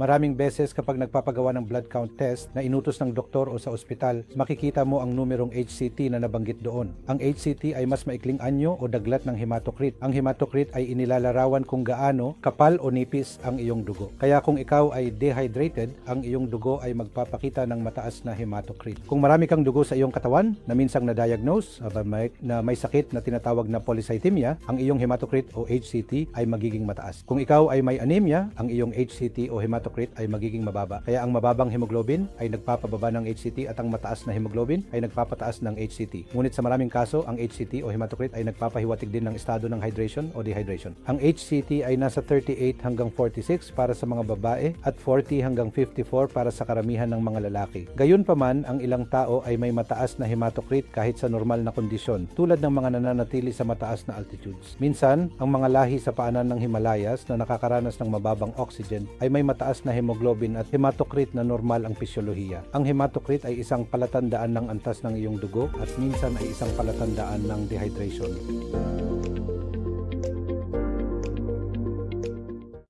Maraming beses kapag nagpapagawa ng blood count test na inutos ng doktor o sa ospital, makikita mo ang numerong HCT na nabanggit doon. Ang HCT ay mas maikling anyo o daglat ng hematocrit. Ang hematocrit ay inilalarawan kung gaano kapal o nipis ang iyong dugo. Kaya kung ikaw ay dehydrated, ang iyong dugo ay magpapakita ng mataas na hematocrit. Kung marami kang dugo sa iyong katawan na minsang na-diagnose may, na may sakit na tinatawag na polycythemia, ang iyong hematocrit o HCT ay magiging mataas. Kung ikaw ay may anemia, ang iyong HCT o hematocrit ay magiging mababa. Kaya ang mababang hemoglobin ay nagpapababa ng HCT at ang mataas na hemoglobin ay nagpapataas ng HCT. Ngunit sa maraming kaso, ang HCT o hematocrit ay nagpapahiwatig din ng estado ng hydration o dehydration. Ang HCT ay nasa 38 hanggang 46 para sa mga babae at 40 hanggang 54 para sa karamihan ng mga lalaki. Gayunpaman, ang ilang tao ay may mataas na hematocrit kahit sa normal na kondisyon, tulad ng mga nananatili sa mataas na altitudes. Minsan, ang mga lahi sa paanan ng Himalayas na nakakaranas ng mababang oxygen ay may mataas na hemoglobin at hematocrit na normal ang pisyolohiya. Ang hematocrit ay isang palatandaan ng antas ng iyong dugo at minsan ay isang palatandaan ng dehydration.